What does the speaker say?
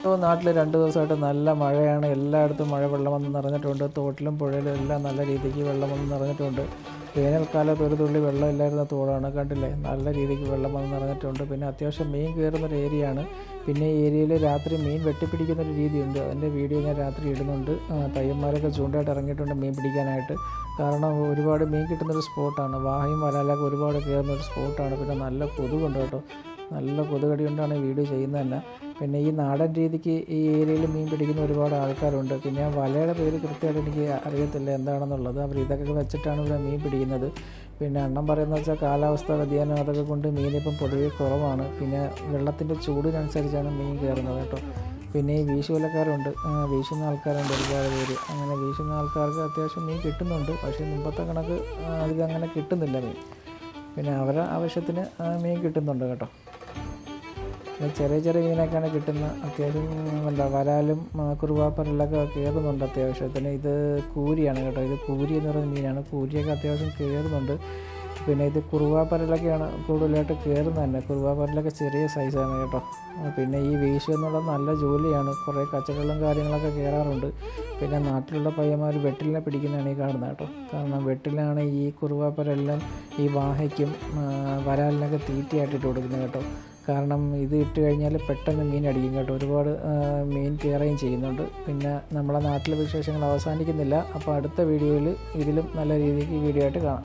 ഇപ്പോൾ നാട്ടിൽ രണ്ട് ദിവസമായിട്ട് നല്ല മഴയാണ്. എല്ലായിടത്തും മഴ വെള്ളം വന്ന് നിറഞ്ഞിട്ടുണ്ട്. തോട്ടിലും പുഴയിലും എല്ലാം നല്ല രീതിക്ക് വെള്ളം വന്ന് നിറഞ്ഞിട്ടുണ്ട്. വേനൽക്കാലത്ത് ഒരു തുള്ളി വെള്ളം ഇല്ലായിരുന്ന തോടാണ്. കണ്ടില്ലേ? നല്ല രീതിക്ക് വെള്ളം വന്ന് നിറഞ്ഞിട്ടുണ്ട്. പിന്നെ അത്യാവശ്യം മീൻ കയറുന്നൊരു ഏരിയയാണ്. പിന്നെ ഈ ഏരിയയിൽ രാത്രി മീൻ വെട്ടിപ്പിടിക്കുന്ന ഒരു രീതിയുണ്ട്. അതിന്റെ വീഡിയോ ഞാൻ രാത്രി ഇടുന്നുണ്ട്. പയ്യന്മാരൊക്കെ ചൂണ്ടായിട്ട് ഇറങ്ങിയിട്ടുണ്ട് മീൻ പിടിക്കാനായിട്ട്. കാരണം ഒരുപാട് മീൻ കിട്ടുന്നൊരു സ്പോട്ടാണ്. വാഹയും വരാലൊക്കെ ഒരുപാട് കയറുന്ന ഒരു സ്പോട്ടാണ്. പിന്നെ നല്ല കൊതുകുണ്ട് കേട്ടോ. നല്ല കൊതുകടി കൊണ്ടാണ് ഈ വീഡിയോ ചെയ്യുന്നത് തന്നെ. പിന്നെ ഈ നാടൻ രീതിക്ക് ഈ ഏരിയയിൽ മീൻ പിടിക്കുന്ന ഒരുപാട് ആൾക്കാരുണ്ട്. പിന്നെ വലയുടെ പേര് കൃത്യമായിട്ട് എനിക്ക് അറിയത്തില്ല എന്താണെന്നുള്ളത്. അവർ ഇതൊക്കെ വെച്ചിട്ടാണ് ഇവിടെ മീൻ പിടിക്കുന്നത്. പിന്നെ അണ്ണം പറയുന്നത് വെച്ചാൽ കാലാവസ്ഥ വ്യതിയാനം അതൊക്കെ കൊണ്ട് മീനിപ്പം പൊതുവെ കുറവാണ്. പിന്നെ വെള്ളത്തിന്റെ ചൂടിനനുസരിച്ചാണ് മീൻ കയറുന്നത് കേട്ടോ. പിന്നെ ഈ വീശുവലക്കാരുണ്ട്. വീശുന്ന ആൾക്കാരുണ്ട് ഒരുപാട് പേര്. അങ്ങനെ വീശുന്ന ആൾക്കാർക്ക് അത്യാവശ്യം മീൻ കിട്ടുന്നുണ്ട്. പക്ഷേ മുമ്പത്തെ കണക്ക് അധികം അങ്ങനെ കിട്ടുന്നില്ല മീൻ. പിന്നെ അവരെ ആവശ്യത്തിന് മീൻ കിട്ടുന്നുണ്ട് കേട്ടോ. ചെറിയ ചെറിയ മീനൊക്കെയാണ് കിട്ടുന്ന. അത്യാവശ്യം എന്താ വരാലും കുറുവാപ്പരലൊക്കെ കയറുന്നുണ്ട് അത്യാവശ്യത്തിന്. ഇത് കൂരിയാണ് കേട്ടോ. ഇത് കൂരി എന്ന് പറയുന്ന മീനാണ്. കൂരിയൊക്കെ അത്യാവശ്യം കയറുന്നുണ്ട് പിന്നെ ഇത് കുറുവാപ്പരലൊക്കെയാണ് കൂടുതലായിട്ട് കയറുന്നത് തന്നെ. കുറുവാപ്പരലൊക്കെ ചെറിയ സൈസാണ് കേട്ടോ. പിന്നെ ഈ വീശു എന്നുള്ളത് നല്ല ജോലിയാണ്. കുറേ കച്ചകളും കാര്യങ്ങളൊക്കെ കയറാറുണ്ട് പിന്നെ നാട്ടിലുള്ള പയ്യന്മാർ വെട്ടിലിനെ പിടിക്കുന്നതാണ് ഈ കാണുന്നത് കേട്ടോ. കാരണം വെട്ടിലാണ് ഈ കുറുവാപ്പരെല്ലാം ഈ വാഹയ്ക്കും വരാലിനൊക്കെ തീറ്റയായിട്ടിട്ട് കൊടുക്കുന്നത് കേട്ടോ. കാരണം ഇത് ഇട്ട് കഴിഞ്ഞാൽ പെട്ടെന്ന് മീൻ അടിക്കും കേട്ടോ. ഒരുപാട് മീൻ കയറുകയും ചെയ്യുന്നുണ്ട്. പിന്നെ നമ്മളെ നാട്ടിലെ വിശേഷങ്ങൾ അവസാനിക്കുന്നില്ല. അപ്പോൾ അടുത്ത വീഡിയോയിൽ ഇതിലും നല്ല രീതിക്ക് വീഡിയോ ആയിട്ട് കാണാം.